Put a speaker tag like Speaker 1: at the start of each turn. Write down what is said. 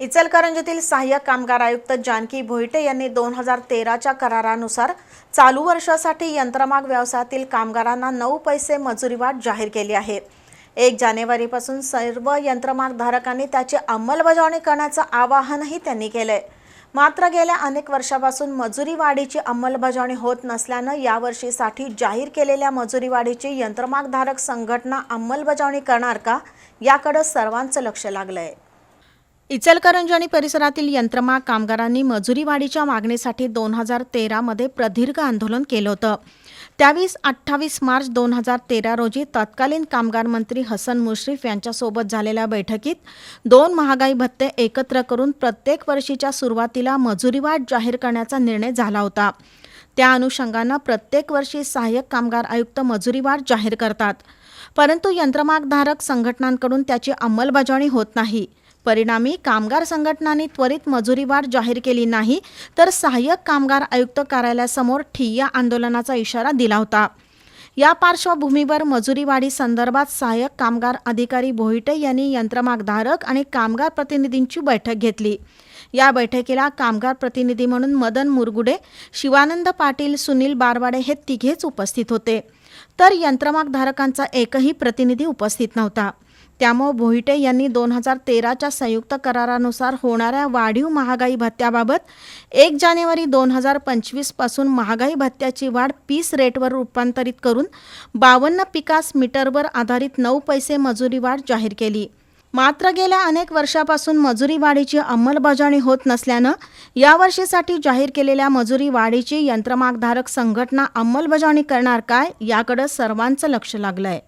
Speaker 1: इचलकरंजीतील सहाय्यक कामगार आयुक्त जानकी भोईटे यांनी दोन हजार तेराच्या करारानुसार चालू वर्षासाठी यंत्रमाग व्यवसायातील कामगारांना नऊ पैसे मजुरीवाट जाहीर केली आहे. एक जानेवारीपासून सर्व यंत्रमाग धारकांनी त्याची अंमलबजावणी करण्याचं आवाहनही त्यांनी केलंय. मात्र गेल्या अनेक वर्षापासून मजुरी वाढीची अंमलबजावणी होत नसल्यानं यावर्षीसाठी जाहीर केलेल्या मजुरी वाढीची यंत्रमागधारक संघटना अंमलबजावणी करणार का याकडं सर्वांचं लक्ष लागलंय. इचलकरंजी आणि परिसरातील यंत्रमाग कामगारांनी मजुरी वाढीच्या मागणीसाठी दोन हजार तेरामध्ये प्रदीर्घ आंदोलन केलं होतं. त्यावीस अठ्ठावीस मार्च दोन हजार तेरा रोजी तत्कालीन कामगार मंत्री हसन मुश्रीफ यांच्यासोबत झालेल्या बैठकीत दोन महागाई भत्ते एकत्र करून प्रत्येक वर्षीच्या सुरुवातीला मजुरीवाढ जाहीर करण्याचा निर्णय झाला होता. त्या अनुषंगानं प्रत्येक वर्षी सहाय्यक कामगार आयुक्त मजुरीवाढ जाहीर करतात. परंतु यंत्रमागधारक संघटनांकडून त्याची अंमलबजावणी होत नाही. परिणामी कामगार संघटनांनी त्वरित मजुरी वाढ जाहीर केली नाही तर सहाय्यक कामगार आयुक्त कार्यालयासमोर ठिय्या आंदोलनाचा इशारा दिला होता. या पार्श्वभूमीवर मजुरीवाढी संदर्भात सहाय्यक कामगार अधिकारी भोईटे यांनी यंत्रमागधारक आणि कामगार प्रतिनिधींची बैठक घेतली. या बैठकीला कामगार प्रतिनिधी म्हणून मदन मुरगुडे शिवानंद पाटील सुनील बारवाडे हे तिघेच उपस्थित होते. तर यंत्रमागधारकांचा एकही प्रतिनिधी उपस्थित नव्हता. त्यामुळे भोईटे यांनी दोन हजार तेराच्या संयुक्त करारानुसार होणाऱ्या वाढीव महागाई भत्त्याबाबत एक जानेवारी दोन हजार पंचवीसपासून महागाई भत्त्याची वाढ पीस रेटवर रूपांतरित करून बावन्न पिकास मीटरवर आधारित नऊ पैसे मजुरी वाढ जाहीर केली. मात्र गेल्या अनेक वर्षापासून मजुरी वाढीची अंमलबजावणी होत नसल्यानं यावर्षीसाठी जाहीर केलेल्या मजुरी वाढीची यंत्रमागधारक संघटना अंमलबजावणी करणार काय याकडं सर्वांचं लक्ष लागलंय.